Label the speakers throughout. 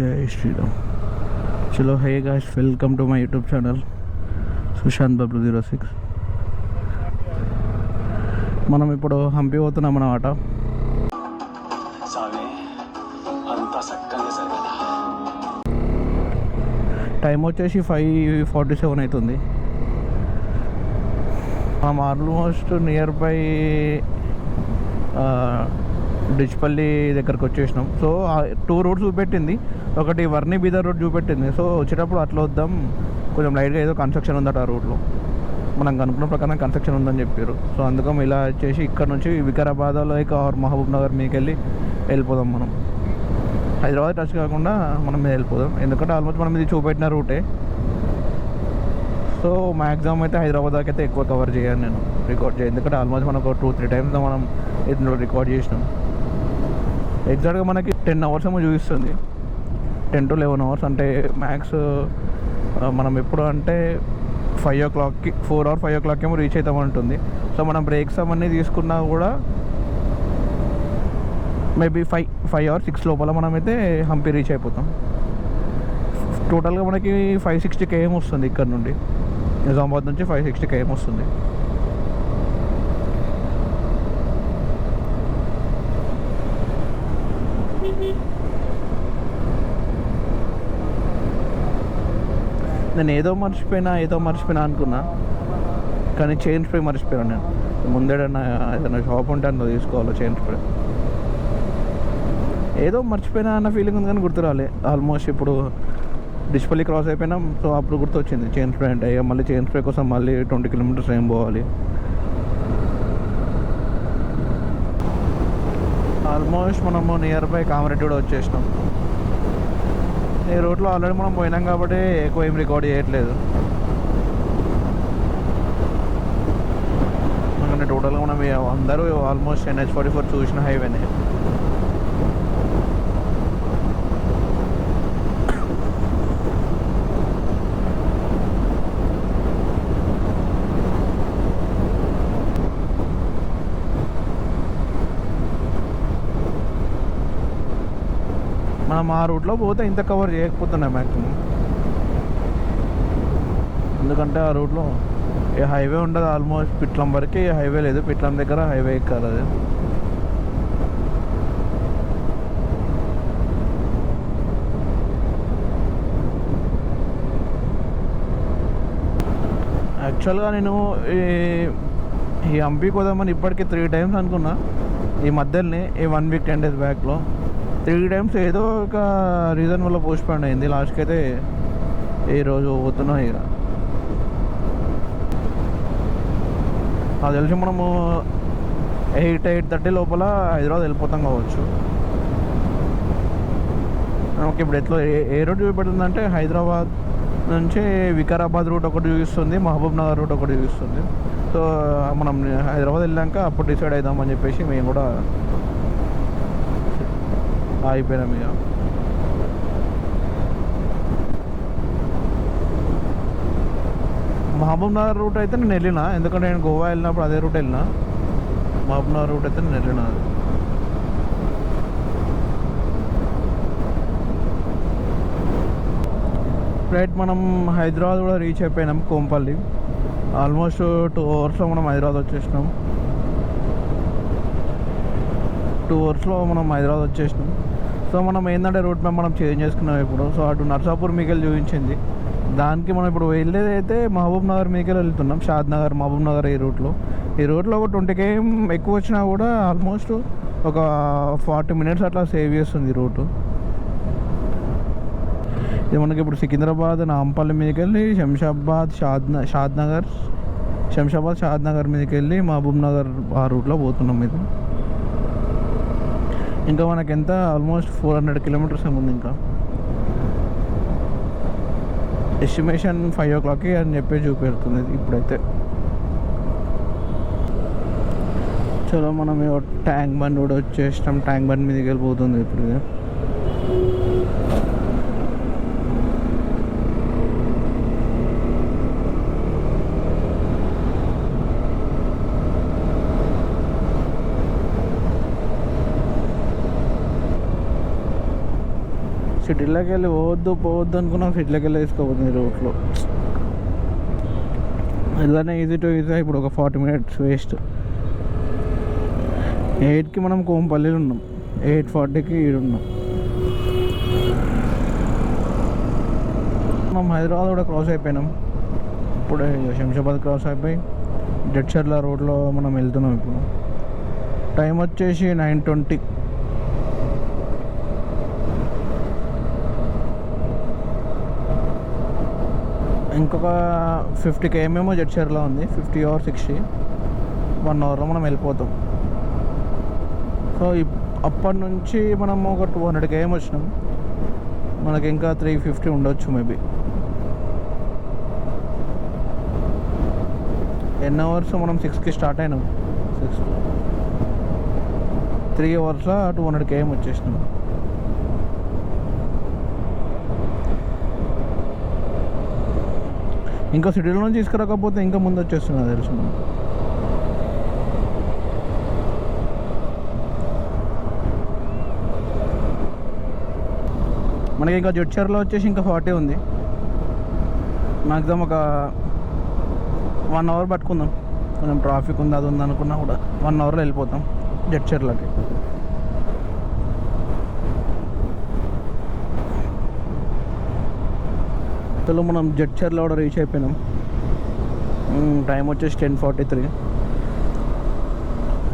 Speaker 1: జై శ్రీరామ్ చలో hey guys welcome to my YouTube channel Sushant Bablu zero six మనం ఇప్పుడు హంపి పోతున్నాం అన్నమాట. టైం వచ్చేసి ఫైవ్ ఫార్టీ సెవెన్ అవుతుంది మనం ఆల్మోస్ట్ నియర్ బై డిచ్పల్లి దగ్గరకు వచ్చేసినాం. సో టూ రూట్స్ చూపెట్టింది. ఒకటి వర్ణి బీదర్ రోడ్ చూపెట్టింది. సో వచ్చేటప్పుడు అట్లా వద్దాం. కొంచెం లైట్గా ఏదో కన్స్ట్రక్షన్ ఉందట ఆ రూట్లో మనం అనుకున్న ప్రకారం కన్స్ట్రక్షన్ ఉందని చెప్పారు సో అందుకని ఇలా వచ్చేసి ఇక్కడ నుంచి వికారాబాద్లో లైక్ ఆర్ మహబూబ్ నగర్ మీకు వెళ్ళి వెళ్ళిపోదాం మనం. హైదరాబాద్ టచ్ కాకుండా మనం మీద వెళ్ళిపోదాం. ఎందుకంటే ఆల్మోస్ట్ మనం ఇది చూపెట్టిన రూటే సో మ్యాక్సిమం అయితే హైదరాబాద్ దాకా అయితే ఎక్కువ కవర్ చేయాలి నేను. రికార్డ్ చేయాలి ఎందుకంటే ఆల్మోస్ట్ మనం ఒక టూ త్రీ టైమ్స్ మనం ఇందులో రికార్డ్ చేసినాం. ఎగ్జాక్ట్గా మనకి టెన్ అవర్స్ ఏమో చూపిస్తుంది. టెన్ టు లెవెన్ అవర్స్ అంటే మ్యాక్స్ మనం ఎప్పుడు అంటే ఫైవ్ ఓ క్లాక్కి four hour five o'clock ఏమో రీచ్ అవుతామంటుంది సో మనం బ్రేక్స్ అవన్నీ తీసుకున్నా కూడా maybe five five hour six లోపల మనమైతే హంపి రీచ్ అయిపోతాం. టోటల్గా మనకి ఫైవ్ సిక్స్టీ కేఎం వస్తుంది ఇక్కడ నుండి. నిజామాబాద్ నుంచి ఫైవ్ సిక్స్టీ కేఎం వస్తుంది. నేను ఏదో మర్చిపోయినా ఏదో మర్చిపోయినా అనుకున్నా. కానీ చేంజ్ పోయి మర్చిపోయాను నేను. ముందేడన్నా ఏదైనా షాప్ ఉంటే అందులో తీసుకోవాలి చేంజ్ పోయి ఏదో మర్చిపోయినా అన్న ఫీలింగ్ ఉంది కానీ గుర్తురాలి ఆల్మోస్ట్ ఇప్పుడు డిస్పల్లి క్రాస్ అయిపోయినా సో అప్పుడు గుర్తొచ్చింది చేంజ్ స్ప్రే అంటే. మళ్ళీ చేంజ్ స్ప్రే కోసం మళ్ళీ ట్వంటీ కిలోమీటర్స్ ఏం పోవాలి. ఆల్మోస్ట్ మనము నియర్ బై కామరెడ్డి కూడా వచ్చేసినాం. ఈ రోడ్లో ఆల్రెడీ మనం పోయినాం కాబట్టి ఎక్కువ ఏం రికార్డ్ చేయట్లేదు. ఎందుకంటే టోటల్గా మనం అందరూ ఆల్మోస్ట్ ఎన్హెచ్ ఫార్టీ ఫోర్ చూసిన హైవేనే మనం ఆ రూట్లో పోతే ఇంత కవర్ చేయకపోతున్నాం మ్యాక్సిమం ఎందుకంటే ఆ రూట్లో ఏ హైవే ఉండదు ఆల్మోస్ట్ పిట్లం వరకు హైవే లేదు. పిట్లం దగ్గర హైవే ఎక్కాలి అది. యాక్చువల్గా నేను ఈ ఈ హంపీకి పోదామని ఇప్పటికీ త్రీ టైమ్స్ అనుకున్నా. ఈ మధ్యలోనే ఈ వన్ వీక్ టెన్ డేస్ బ్యాక్లో త్రీ టైమ్స్ ఏదో ఒక రీజన్ వల్ల పోస్ట్ పోన్ అయింది లాస్ట్కి అయితే ఈ రోజు పోతున్నాం ఇక. నాకు తెలిసి మనము ఎయిట్ ఎయిట్ థర్టీ లోపల హైదరాబాద్ వెళ్ళిపోతాం కావచ్చు. ఓకే ఇప్పుడు ఎట్లా ఏ ఏ రూట్ చూపెడుతుందంటే హైదరాబాద్ నుంచి వికారాబాద్ రూట్ ఒకటి చూపిస్తుంది మహబూబ్ నగర్ రూట్ ఒకటి చూపిస్తుంది. సో మనం హైదరాబాద్ వెళ్ళాక అప్పుడు డిసైడ్ అవుదామని చెప్పేసి మేము కూడా ఆగిపోయినాం ఇక మహబూబ్ నగర్ రూట్ అయితే నేను వెళ్ళిన. ఎందుకంటే నేను గోవా వెళ్ళినప్పుడు అదే రూట్ వెళ్ళిన. మహబూబ్ నగర్ రూట్ అయితే నేను వెళ్ళిన. రైట్ మనం హైదరాబాద్ కూడా రీచ్ అయిపోయినాం కోంపల్లి. ఆల్మోస్ట్ టూ అవర్స్లో మనం హైదరాబాద్ వచ్చేసినాం. టూ అవర్స్లో మనం హైదరాబాద్ వచ్చేసినాం. సో మనం ఏంటంటే రూట్ మ్యాప్ మనం చేంజ్ చేసుకున్నాం ఇప్పుడు. సో అటు నర్సాపూర్ మీకెళ్ళి చూపించింది. దానికి మనం ఇప్పుడు వెళ్ళేది అయితే మహబూబ్ నగర్ మీకెళ్ళి వెళ్తున్నాం. షాద్ నగర్ మహబూబ్ నగర్ ఈ రూట్లో. ఈ రూట్లో ఒక ట్వంటీ కేఎం ఎక్కువ వచ్చినా కూడా ఆల్మోస్ట్ ఒక ఫార్టీ మినిట్స్ అట్లా సేవ్ చేస్తుంది ఈ రూటు. ఇది మనకి ఇప్పుడు సికింద్రాబాద్ నాంపల్లి మీదకి వెళ్ళి శంషాబాద్ షాద్ షాద్ నగర్ శంషాబాద్ షాద్ నగర్ మీదకి వెళ్ళి మహబూబ్ నగర్ ఆ రూట్లో పోతున్నాం ఇది. ఇంకా మనకి ఎంత ఆల్మోస్ట్ ఫోర్ హండ్రెడ్ కిలోమీటర్స్ ఏముంది ఇంకా. ఎస్టిమేషన్ ఫైవ్ ఓ క్లాక్కి అని చెప్పి చూపెడుతుంది ఇప్పుడైతే. చలో మనం ట్యాంక్ బండ్ కూడా వచ్చేసినాం. ట్యాంక్ బండ్ మీదకి వెళ్ళిపోతుంది ఇప్పుడు ఇది వెళ్ళి పోవద్దు పోవద్దు అనుకున్నాం సిటీలోకి వెళ్ళి వేసుకోపోతుంది రూట్లో ఇలానే ఈజీ టు ఈజీ ఇప్పుడు ఒక ఫార్టీ మినిట్స్ వేస్ట్ ఎయిట్కి మనం కోంపల్లిలో ఉన్నాం. ఎయిట్ ఫార్టీకి ఈడున్నాం మనం హైదరాబాద్ కూడా క్రాస్ అయిపోయినాం. ఇప్పుడు శంషాబాద్ క్రాస్ అయిపోయి జడ్చర్ల రోడ్లో మనం వెళ్తున్నాం ఇప్పుడు. టైం వచ్చేసి నైన్ ట్వంటీ ఇంకొక ఫిఫ్టీ కేఎంఏమో జడ్చర్లో ఉంది. ఫిఫ్టీ అవర్ సిక్స్టీ వన్ అవర్లో మనం వెళ్ళిపోతాం. సో ఇప్- అప్పటి నుంచి మనం ఒక టూ హండ్రెడ్ కేఎం వచ్చినాం. మనకి ఇంకా త్రీ ఫిఫ్టీ ఉండొచ్చు మేబీ ఎన్ అవర్స్ మనం సిక్స్కి స్టార్ట్ అయినాం. సిక్స్ త్రీ అవర్స్లో టూ హండ్రెడ్ కేఎం వచ్చేసినాం. ఇంకా సిటీలో నుంచి తీసుకురాకపోతే ఇంకా ముందు వచ్చేస్తున్నా తెలుసు మనం మనకి ఇంకా జడ్చర్లో వచ్చేసి ఇంకా ఫార్టీ ఉంది. మ్యాక్సిమం ఒక వన్ అవర్ పట్టుకుందాం. కొంచెం ట్రాఫిక్ ఉంది అది ఉంది అనుకున్నా కూడా. వన్ అవర్లో వెళ్ళిపోతాం జడ్చర్లకి. అసలు మనం జడ్చర్లో కూడా రీచ్ అయిపోయినాం. టైం వచ్చేసి టెన్ ఫార్టీ త్రీ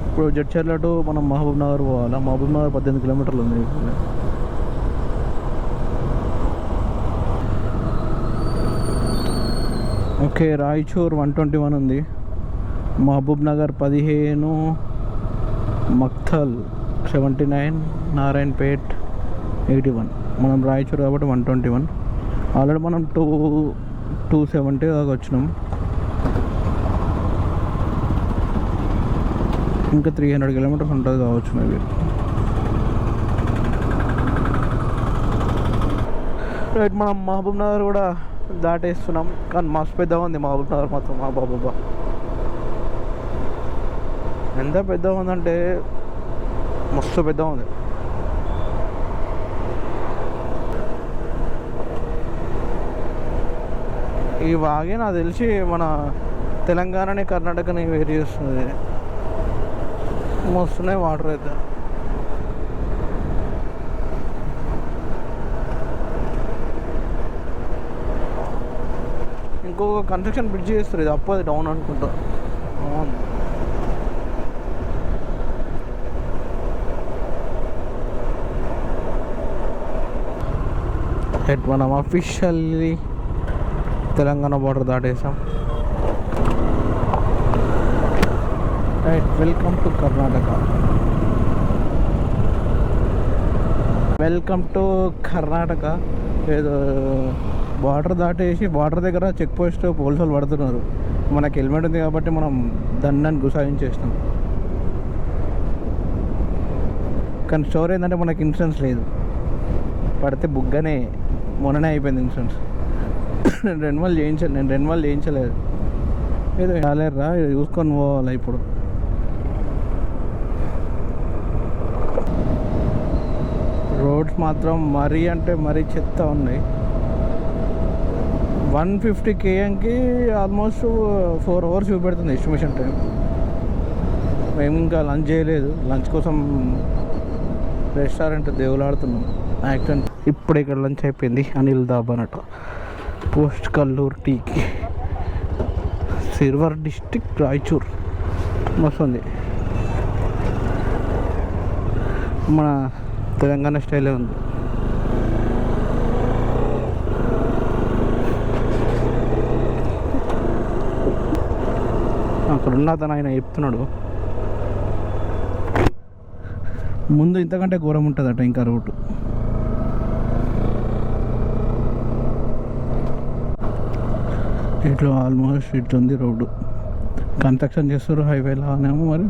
Speaker 1: ఇప్పుడు జడ్చర్ల టు మనం మహబూబ్ నగర్ పోవాలి? మహబూబ్ నగర్ పద్దెనిమిది కిలోమీటర్లు ఉంది. Okay Raichur one twenty one ఉంది. మహబూబ్ నగర్ పదిహేను Maktal seventy nine Narayanpet eighty one మనం రాయచూర్ కాబట్టి వన్ ట్వంటీ వన్ ఆల్రెడీ మనం టూ టూ సెవెంటీ దాకా వచ్చినాం. ఇంకా త్రీ హండ్రెడ్ కిలోమీటర్స్ ఉంటుంది కావచ్చు మేబీ. రైట్ మనం మహబూబ్ నగర్ కూడా దాటేస్తున్నాం. కానీ మస్తు పెద్దగా ఉంది మహబూబ్ నగర్ మాత్రం మా బాబా ఎంత పెద్దగా ఉందంటే మస్తు పెద్దగా ఉంది. ఈ వాగే నాకు తెలిసి మన తెలంగాణని కర్ణాటకని వేరు చేస్తుంది. మస్తున్నాయి వాటర్ అయితే. ఇంకొక కన్స్ట్రక్షన్ బ్రిడ్జ్ చేస్తారు ఇది అప్పు అది డౌన్ అనుకుంటా. అవును. రైట్ మనం officially Telangana border దాటేసాం right welcome to Karnataka welcome to Karnataka ఏదో బార్డర్ దాటేసి బార్డర్ దగ్గర చెక్ పోస్ట్ పోలీసులు పడుతున్నారు. మనకి హెల్మెట్ ఉంది కాబట్టి మనం దండాన్ని గుసాయించేస్తాం కానీ స్టోర్ ఏంటంటే మనకి ఇన్సూరెన్స్ లేదు. పడితే బుగ్గనే మొన్ననే అయిపోయింది ఇన్సూరెన్స్ నేను రెండు వాళ్ళు చేయించాను నేను రెండు వాళ్ళు చేయించలేదు. ఏదో రాలేరా చూసుకొని పోవాలి ఇప్పుడు. రోడ్స్ మాత్రం మరీ అంటే మరీ చెత్త ఉన్నాయి. వన్ ఫిఫ్టీ కేఎంకి ఆల్మోస్ట్ ఫోర్ అవర్స్ చూపెడుతుంది ఎస్టిమేషన్ టైం. మేము ఇంకా లంచ్ చేయలేదు. లంచ్ కోసం రెస్టారెంట్ దేవులాడుతున్నాం యాక్సిడెంట్ ఇప్పుడు ఇక్కడ లంచ్ అయిపోయింది అనిల్ దాబా అన్నట్టు. పోస్ట్ కల్లూరు టీకి. సిల్వర్ డిస్టిక్ రాయచూర్. మస్తు ఉంది మన తెలంగాణ స్టైలే ఉంది. అక్కడ ఉన్న అతను ఆయన చెప్తున్నాడు. ముందు ఇంతకంటే ఘోరం ఉంటుందట ఇంకా రోడ్డు. ఇట్లా ఆల్మోస్ట్ ఇట్లా ఉంది రోడ్డు. కన్స్ట్రక్షన్ చేస్తారు హైవేలో అనేమో మరి.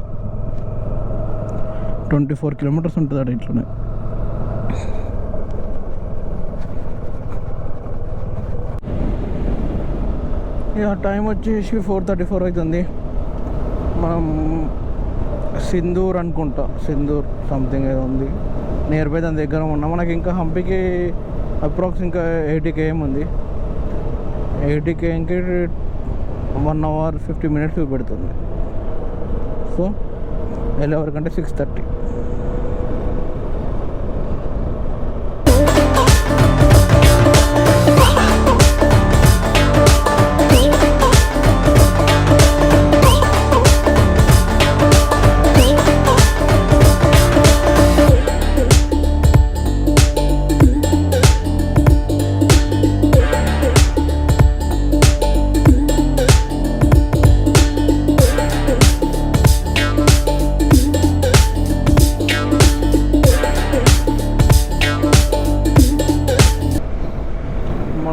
Speaker 1: ట్వంటీ ఫోర్ కిలోమీటర్స్ ఉంటుంది అక్కడ ఇట్లనే. ఇక టైం వచ్చేసి ఫోర్ థర్టీ ఫోర్ అవుతుంది మనం సింధూర్ అనుకుంటా. సింధూర్ సంథింగ్ ఏదో ఉంది. నియర్ బై దాని దగ్గర ఉన్నాం. మనకి ఇంకా హంపికి అప్రాక్స్ ఇంకా ఎయిటీ కేఎం ఉంది ఎయిటీ కేఎంకి వన్ అవర్ ఫిఫ్టీ మినిట్స్ చూపెడుతుంది. సో వెళ్ళే అంటే సిక్స్ థర్టీ.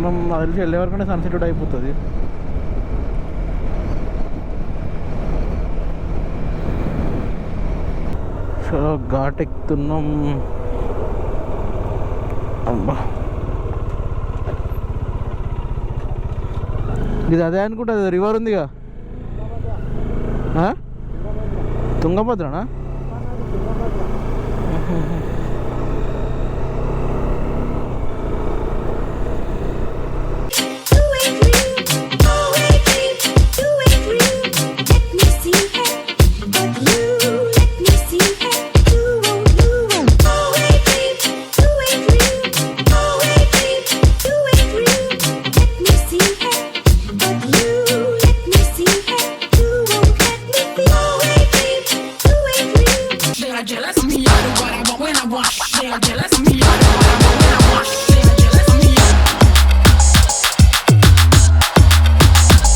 Speaker 1: మనం నాకు తెలిసి వెళ్ళే వరకంటే సన్సెట్ అయిపోతుంది సో ఘాట్ ఎక్కుతున్నాం అమ్మా ఇది అదే అనుకుంటా అది రివర్ ఉందిగా ఆ? తుంగభద్రనా